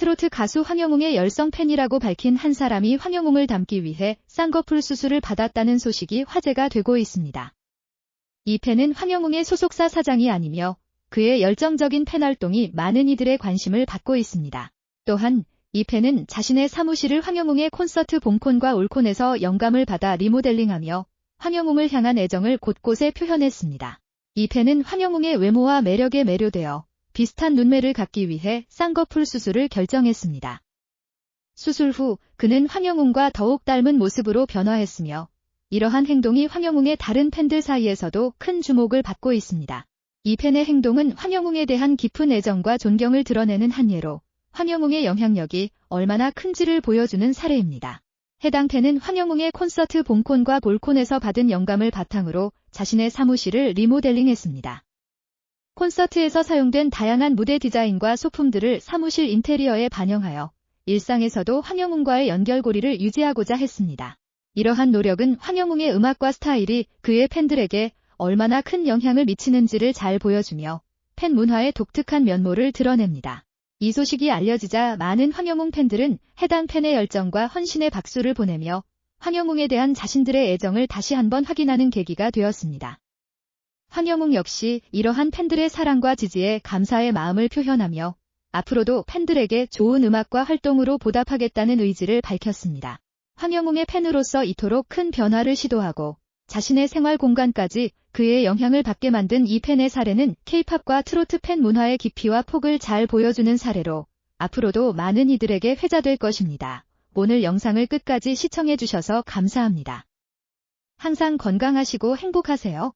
트로트 가수 황영웅의 열성 팬이라고 밝힌 한 사람이 황영웅을 닮기 위해 쌍꺼풀 수술을 받았다는 소식이 화제가 되고 있습니다. 이 팬은 황영웅의 소속사 사장이 아니며 그의 열정적인 팬 활동이 많은 이들의 관심을 받고 있습니다. 또한 이 팬은 자신의 사무실을 황영웅의 콘서트 봉콘과 올콘에서 영감을 받아 리모델링하며 황영웅을 향한 애정을 곳곳에 표현했습니다. 이 팬은 황영웅의 외모와 매력에 매료되어 비슷한 눈매를 갖기 위해 쌍꺼풀 수술을 결정했습니다. 수술 후 그는 황영웅과 더욱 닮은 모습으로 변화했으며 이러한 행동이 황영웅의 다른 팬들 사이에서도 큰 주목을 받고 있습니다. 이 팬의 행동은 황영웅에 대한 깊은 애정과 존경을 드러내는 한 예로 황영웅의 영향력이 얼마나 큰지를 보여주는 사례입니다. 해당 팬은 황영웅의 콘서트 본콘과 볼콘에서 받은 영감을 바탕으로 자신의 사무실을 리모델링했습니다. 콘서트에서 사용된 다양한 무대 디자인과 소품들을 사무실 인테리어에 반영하여 일상에서도 황영웅과의 연결고리를 유지하고자 했습니다. 이러한 노력은 황영웅의 음악과 스타일이 그의 팬들에게 얼마나 큰 영향을 미치는지를 잘 보여주며 팬 문화의 독특한 면모를 드러냅니다. 이 소식이 알려지자 많은 황영웅 팬들은 해당 팬의 열정과 헌신의 박수를 보내며 황영웅에 대한 자신들의 애정을 다시 한번 확인하는 계기가 되었습니다. 황영웅 역시 이러한 팬들의 사랑과 지지에 감사의 마음을 표현하며 앞으로도 팬들에게 좋은 음악과 활동으로 보답하겠다는 의지를 밝혔습니다. 황영웅의 팬으로서 이토록 큰 변화를 시도하고 자신의 생활 공간까지 그의 영향을 받게 만든 이 팬의 사례는 케이팝과 트로트 팬 문화의 깊이와 폭을 잘 보여주는 사례로 앞으로도 많은 이들에게 회자될 것입니다. 오늘 영상을 끝까지 시청해주셔서 감사합니다. 항상 건강하시고 행복하세요.